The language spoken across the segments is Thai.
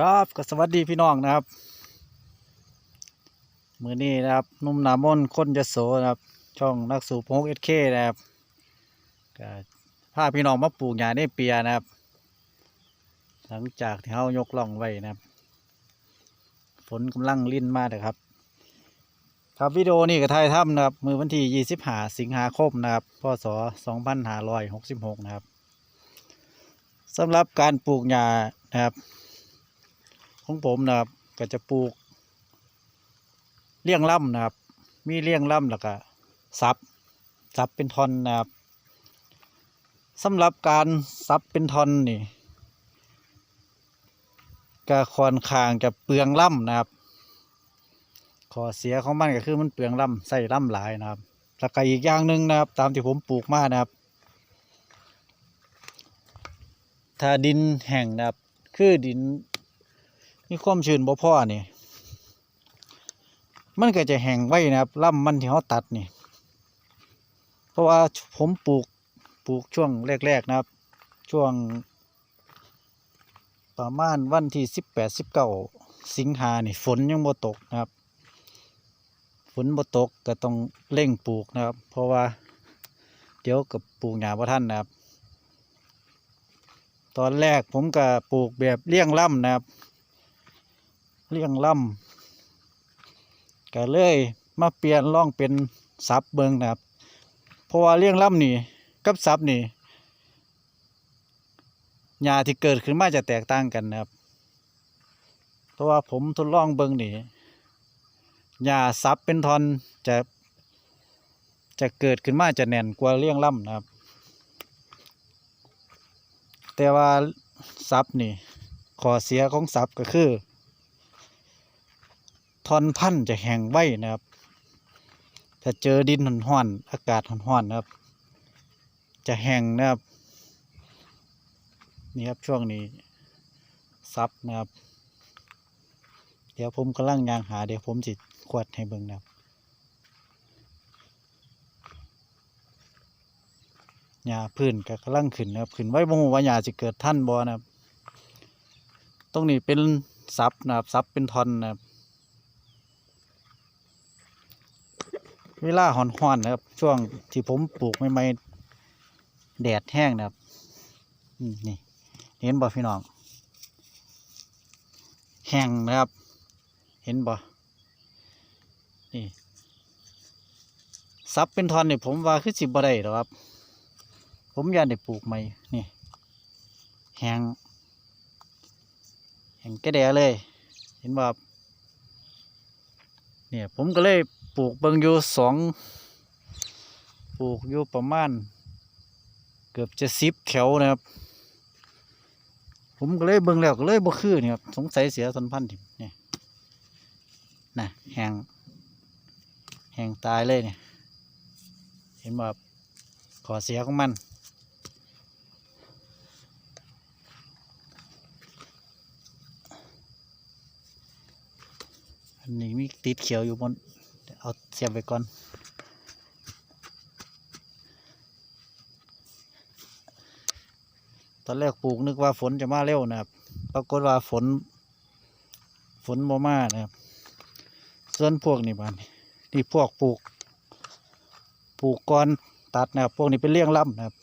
ครับก็สวัสดีพี่น้องนะครับ มือนี้นะครับนุ่มหนามนคนจะโสนะครับ ช่องนักสูบพกเอสเคนะครับก็พาพี่น้องมาปลูกหญ้าในเปียนะครับ หลังจากที่เขายกล่องไว้นะครับ ฝนกำลังลิ่นมากนะครับ ครับวิดีโอนี้ก็ถ่ายทำนะครับ มือวันที่ 25 สิงหาคมนะครับ พศ 2566 นะครับสำหรับการปลูกหญ้านะครับ ของผมนะครับ ก็จะปลูก เลี้ยงล่ำนะครับ มีเลี้ยงล่ำแล้วก็ซับซับเป็นทอนนะครับสำหรับการซับเป็นทอนนี่ก็ค่อนข้างจะเปลืองล่ำนะครับข้อเสียของมันก็คือมันเปลืองล่ำใส่ล่ำหลายนะครับแล้วก็อีกอย่างหนึ่งนะครับ ตามที่ผมปลูกมานะครับ ถ้าดินแห้งนะครับ คือดิน มีความชื้นบ่พอนี่มันก็จะแห้งไว้นะครับลำมันที่เขาตัดนี่ เพราะว่าผมปลูกปลูกช่วงแรก ๆนะครับ ช่วง ประมาณวันที่สิบแปดสิบเก้าสิงหานี่ฝนยังบ่ตกนะครับ ฝนบ่ตกก็ต้องเร่งปลูกนะครับ เพราะว่าเดี๋ยวกับปลูกหญ้าบ่ทันนะครับ ตอนแรกผมก็ปลูกแบบเลี้ยงล่ำนะครับ เลี้ยงล่ำก็เลยมาเปลี่ยนล่องเป็นซับเบิงนะครับ เพราะว่าเลี้ยงล่ำนี่กับซับนี่หญ้าที่เกิดขึ้นมาจะแตกต่างกันนะครับ เพราะว่าผมทดลองเบิงนี่หญ้าซับเป็นทอนจะจะเกิดขึ้นมาจะแน่นกว่าเลี้ยงล่ำนะครับ แต่ว่าซับนี่ข้อเสียของซับก็คือ ทอนพันธุ์จะแห้งไว้นะครับ ถ้าเจอดินห้อนๆอากาศห้อนๆนะครับ จะแห้งนะครับ นี่ครับช่วงนี้ซับนะครับ เดี๋ยวผมกำลังยางหาเดี๋ยวผมจิตขวดให้เบิ่งนะครับหญ้าพื้นก็กำลังขึ้นนะครับขึ้นไว้บ่ฮู้ว่าหญ้าจะเกิดท่านบ่นะครับ ตรงนี้เป็นซับนะครับซับเป็นทอนนะครับ เวลาห่อนๆนะครับ ช่วงที่ผมปลูกใหม่ๆแดดแห้งนะครับนี่เห็นบ่พี่น้อง แห้งนะครับ เห็นบ่นี่ซับเป็นทอนนี่ผมว่าคือสิบ่ได้หรอกครับ ผมอยากได้ปลูกใหม่นี่แห้งแห้งแกระแดเลย เห็นบ่ครับเนี่ยผมก็เลย ปลูกเบิงอยู่สองปลูกอยู่ประมาณ เกือบจะสิบแถวนะครับ ผมก็เลยเบิ่งแล้วก็เลยบ่คือนี่ครับสงสัยเสียสันพันธุ์ทิเนี่ยนะแห้งแห้งตายเลยเนี่ยเห็นว่าขอเสียของมันอันนี้มีติดเขียวอยู่บน เอาเสียบไว้ก่อนตอนแรกปลูกนึกว่าฝนจะมาเร็วนะครับปรากฏว่าฝน ฝนบ่มานะครับส่วนพวกนี้บ้านนี่พวกปลูก ปลูกก่อนตัดนะครับพวกนี้เป็นเลี้ยงล่ำนะครับ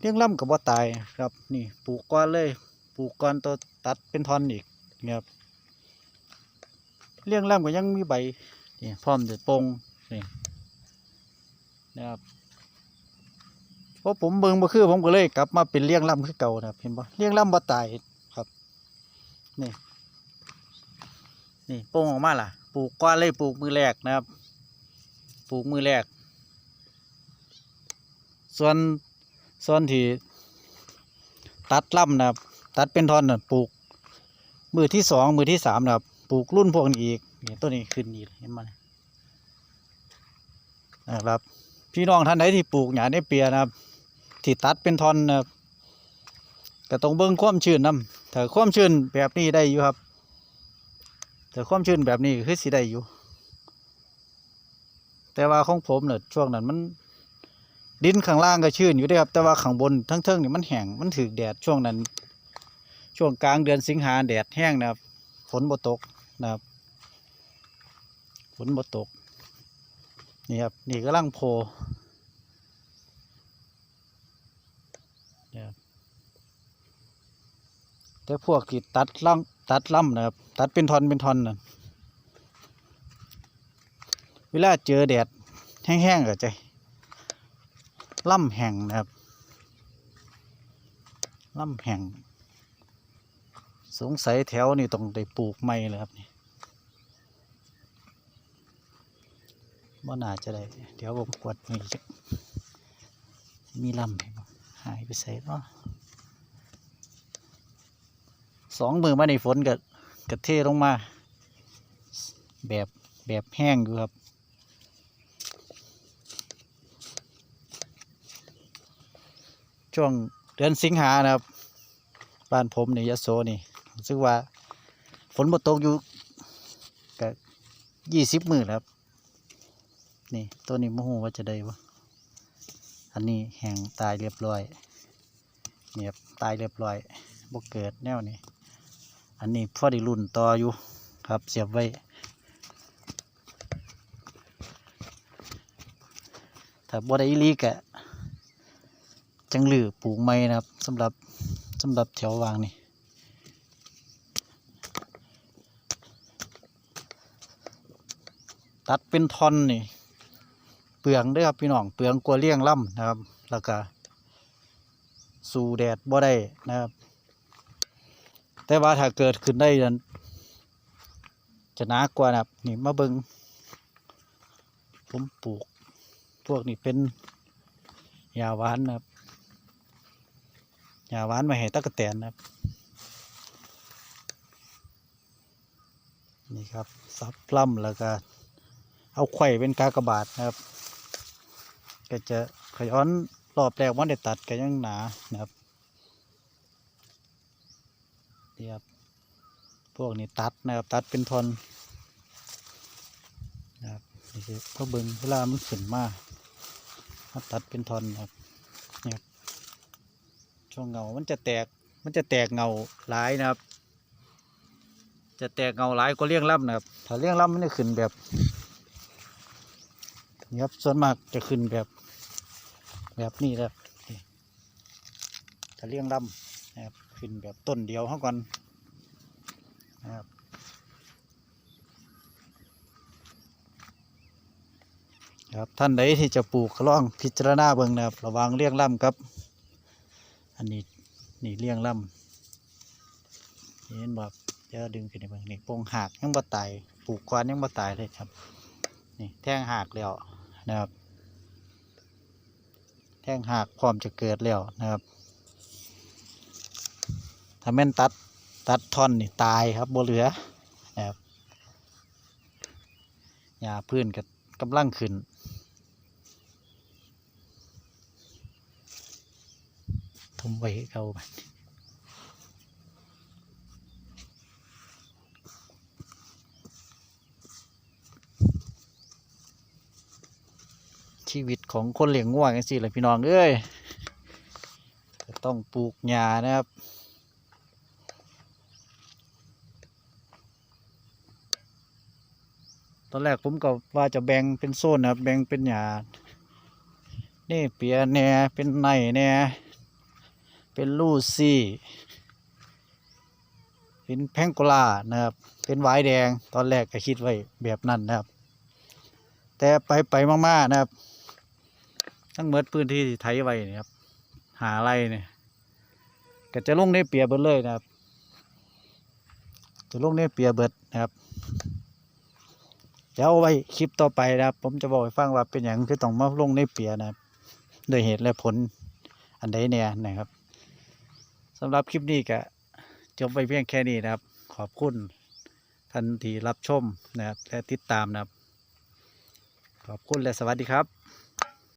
เลี้ยงล่ำกับว่าตายครับ นี่ปลูกก่อนเลย ปลูกก่อนตัวตัดเป็นท่อนอีกนี่ครับ เลี้ยงล่ำก็ยังมีใบนี่พร้อมจะปงนี่นะครับเพราะผมเบิ่งบ่คือผมก็เลยกลับมาเป็นเลี้ยงล่ำคือเก่านะครับเห็นบ่เลี้ยงล่ำบ่ตายครับนี่นี่โป่งออกมาล่ะ ปลูกก้อนเลยปลูกมือแรกนะครับ ปลูกมือแรก ส่วนส่วนที่ตัดล่ำนะครับ ตัดเป็นท่อนนะปลูก มือที่สองมือที่สามนะครับ ปลูกรุ่นพวกนี้อีกนี่ต้นนี้ขึ้นอีกเห็นไหมนะครับ พี่น้องท่านใดที่ปลูกหญ้าในเปียนะครับที่ตัดเป็นท่อนนะครับก็ต้องเบิ่งความชื้นนํถ้าความชื้นแบบนี้ได้อยู่ครับแต่ความชื้นแบบนี้คือสิได้อยู่ แต่ว่าของผมเนี่ยช่วงนั้นมัน ดินข้างล่างก็ชื้นอยู่ด้อครับ แต่ว่าข้างบนทั้งเทิงนี่มันแห้งมันถือแดดช่วงนั้น ช่วงกลางเดือนสิงหาแดดแห้งนะครับ ฝนบ่ตก นะครับฝนบ่ตก นี่ครับ นี่กำลังโผล่เนี่ครับแต่พวกที่ตัดล่ำตัดล่ำนะครับ ตัดเป็นทอนเป็นทอนนะเวลาเจอแดดแห้งๆก็จะล่ำแห้งนะครับล่ำแห้งสงสัยแถวนี่ต้องได้ปลูกใหม่เลยครับนี่ ว่าน่าจะได้เดี๋ยวผมกวดนี่จะมีลำหายไปใส่เนาะสองมือมาในฝนกับกระเทลงมา แบบแบบแห้งอยู่ครับช่วงเดือนสิงหานะครับ บ้านผมในยโสนี่รู้สึกว่าฝนบ่ตกอยู่ก็ยี่สิบมือครับ นี่ตัวนี้มะฮูว่าจะได้ปะอันนี้แห้งตายเรียบร้อยเนี่ยบตายเรียบร้อยบ่เกิดแนวนี้อันนี้พ่อได้รุ่นต่ออยู่ครับเสียบไว้ถ้าบ่ได้อีหลีกะจังหลือปลูกไม้นะครับสำหรับสำหรับแถววางนี่ตัดเป็นท่อนนี่ เปลืองด้วยครับพี่น้องเปลืองกลัวเลี้ยงล่ำนะครับ แล้วก็สู่แดดบ่ได้นะครับ แต่ว่าถ้าเกิดขึ้นได้นั้นจะหนากว่านะครับนี่มาเบิงผมปลูก พวกนี้เป็นยาหวานนะครับยาหวานมาให้ตะกะแตนนะครับนี่ครับซับปล้ำแล้วก็เอาไข่เป็นกากบาทนะครับ ก็จะขย้อนรอบแรกวันได้ตัดก็ยังหนานะครับนี่ครับพวกนี้ตัดนะครับตัดเป็นทอนนะครับนี่คือพอเบิงเวลามันขึ้นมามตัดเป็นทอนนะครับนี่ครับช่วงเงามันจะแตกมันจะแตกเงาหลายนะครับ จะแตกเงาหลายก็เลี้ยงล่ำนะครับ ถ้าเลี้ยงล่ำมันจะขึ้นแบบนี่ครับส่วนมากจะขึ้นแบบ แบบนี้ครับนี่ถ้าเลี้ยงลำนะครับขึ้นแบบต้นเดียวเท่ากันนะครับครับท่านใดที่จะปลูกก็ลองพิจารณาเบิ่งนะครับ ระวังเลี้ยงล่ำครับ อันนี้นี่เลี้ยงล่ำเห็นแบบจะดึงขึ้นในเบิ่งนี่ปงหักยังบ่ตายปลูกกวานยังบ่ตายเลยครับ นี่แท่งหักแล้วนะครับ แท่งหักพร้อมจะเกิดแล้วนะครับถ้าแม่นตัดตัดท่อนนี่ตายครับบ่เหลือนะครับหญ้าพื้นก็กำลังขึ้นทุ่มไว้ให้เขาไป ชีวิตของคนเลี้ยงง่วงจังซี่แหละพี่น้องเอ้ยก็ต้องปลูกหญ้านะครับตอนแรกผมก็ว่าจะแบ่งเป็นโซนนะครับแบ่งเป็นหญ้านี่เปียแหน่เป็นไนแหน่เป็นลูซี่ เป็นแพงโกลานะครับ เป็นหวายแดง ตอนแรกก็คิดไว้แบบนั้นนะครับ แต่ไปไปมากๆนะครับ ทั้งหมดพื้นที่ที่ไถไว้นี่ครับ หาไรเนี่ยก็จะลงในเปียเบิดเลยนะครับ จะลงในเปียเบิดนะครับเดี๋ยวเอาไว้คลิปต่อไปนะครับ ผมจะบอกให้ฟังว่าเป็นอย่างคือต้องมาลงในเปียนะครับโดยเหตุและผลอันใดเนี่ยนะครับสำหรับคลิปนี้ก็จบไปเพียงแค่นี้นะครับ ขอบคุณท่านที่รับชมนะครับและติดตามนะครับ ขอบคุณและสวัสดีครับ